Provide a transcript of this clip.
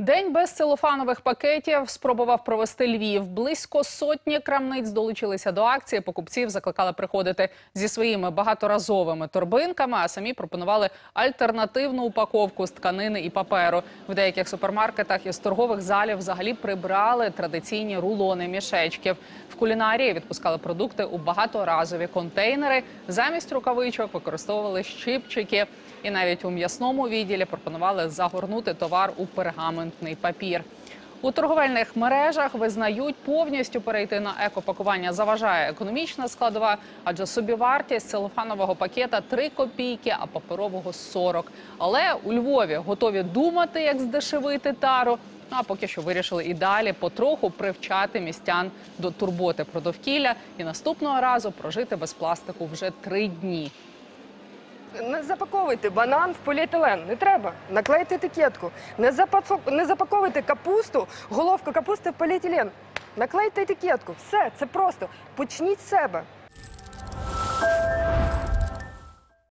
День без целофанових пакетів спробував провести Львів. Близько сотні крамниць долучилися до акції. Покупців закликали приходити зі своїми багаторазовими торбинками, а самі пропонували альтернативну упаковку з тканини і паперу. В деяких супермаркетах із торгових залів взагалі прибрали традиційні рулони мішечків. В кулінарії відпускали продукти у багаторазові контейнери. Замість рукавичок використовували щипчики. І навіть у м'ясному відділі пропонували загорнути товар у пергаментний папір. У торговельних мережах визнають повністю перейти на екопакування заважає економічна складова, адже собівартість целофанового пакета 3 копійки, а паперового 40. Але у Львові готові думати, як здешевити тару. Ну, А поки що вирішили і далі потроху привчати містян до турботи про довкілля і наступного разу прожити без пластику вже три дні. Не запаковуйте банан в поліетилен, не треба. Наклейте етикетку. Не, запаку... не запаковуйте капусту, головку капусти в поліетилен. Наклейте етикетку. Все, це просто. Почніть з себе.